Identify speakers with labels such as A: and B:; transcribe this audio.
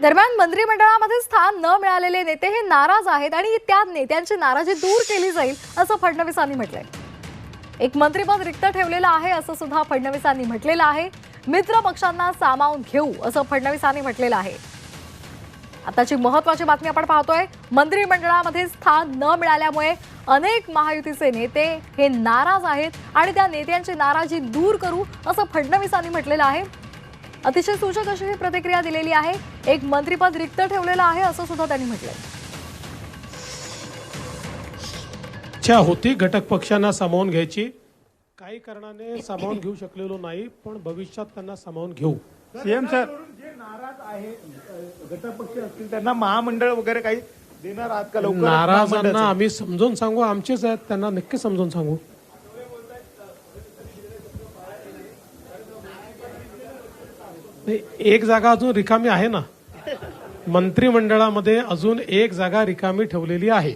A: दरम्यान मंत्रिमंडळामध्ये स्थान न मिळालेले नेते हे नाराज आहेत आणि त्या नेत्यांची नाराजी दूर केली जाईल असं फडणवीसांनी म्हटलंय. एक मंत्रिपद रिक्त ठेवलेलं आहे असं सुद्धा फडणवीसांनी म्हटलेलं आहे. मित्र पक्षांना सामावून घेऊ असं फडणवीसांनी म्हटलेलं आहे. आताची महत्वाची बातमी आपण पाहतोय. मंत्रिमंडळामध्ये स्थान न मिळाल्यामुळे अनेक महायुतीचे नेते हे नाराज आहेत आणि त्या नेत्यांची नाराजी दूर करू असं फडणवीसांनी म्हटलेलं आहे. अतिशय सूचक अशी ही प्रतिक्रिया दिलेली आहे. एक मंत्रिपद रिक्त ठेवलेलं आहे असं सुद्धा त्यांनी म्हटलंय.
B: इच्छा होती घटक पक्षांना सामावून घ्यायची. काही कारणाने सामावून घेऊ शकलेलो नाही पण भविष्यात त्यांना सामावून घेऊ.
C: सीएम सर जे नाराज आहे घटक पक्ष असतील त्यांना महामंडळ वगैरे काही देणार आहात का लवकर
B: नाराजांना आम्ही समजून सांगू आमचेच आहेत त्यांना नक्की समजून सांगू. एक जागा अजून रिकामी आहे ना? मंत्रिमंडळामध्ये अजून एक जागा रिकामी ठेवलेली आहे.